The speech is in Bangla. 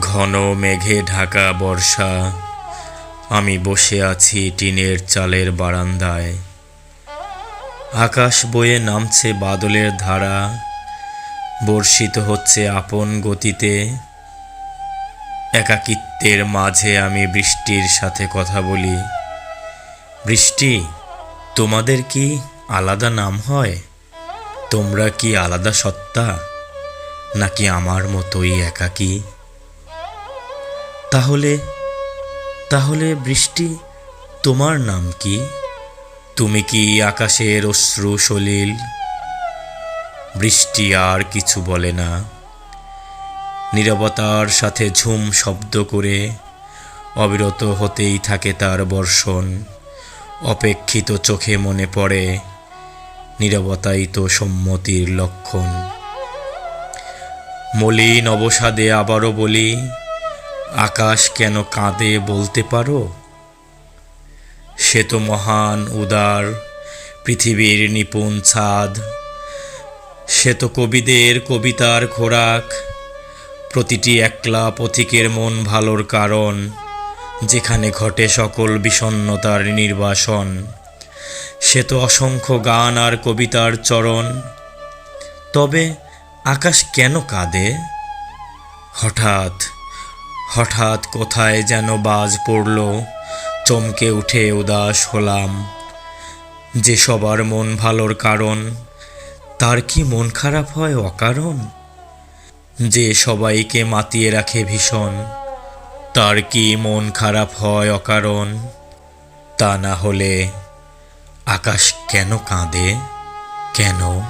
ঘন মেঘে ঢাকা বর্ষা। আমি বসে আছি টিনের চালের বারান্দায়। আকাশ বয়ে নামছে বাদলের ধারা। বর্ষিত হচ্ছে আপন গতিতে। একাকিত্বের মাঝে আমি বৃষ্টির সাথে কথা বলি। বৃষ্টি, তোমাদের কি আলাদা নাম হয়? তোমরা কি আলাদা সত্তা? নাকি আমার মতোই একাকী? তাহলে তাহলে বৃষ্টি তোমার নাম কি? তুমি কি আকাশের অশ্রু সলিল? বৃষ্টি আর কিছু বলে না। নীরবতার সাথে ঝুম শব্দ করে, অবিরত হতেই থাকে তার বর্ষণ। অপেক্ষিত চোখে মনে পড়ে, নীরবতাই তো সম্মতির লক্ষণ। মলিন অবসাদে আবারও বলি আকাশ কেন কাঁদে বলতে পারো? সে তো মহান, উদার, পৃথিবীর নিপুণ ছাদ। সে তো কবিদের কবিতার খোরাক। প্রতিটি একলা পথিকের মন ভালোর কারণ, যেখানে ঘটে সকল বিষণ্ণতার নির্বাসন। সে তো অসংখ্য গান আর কবিতার চরণ। তবে আকাশ কেন কাঁদে? হঠাৎ হঠাৎ কোথায় যেন বাজ পড়ল, চমকে উঠে উদাস হলাম। যে সবার মন ভালোর কারণ, তার কি মন খারাপ হয় অকারণ? যে সবাইকে মাতিয়ে রাখে ভীষণ, তার কি মন খারাপ হয় অকারণ? তা না হলে আকাশ কেন কাঁদে? কেন?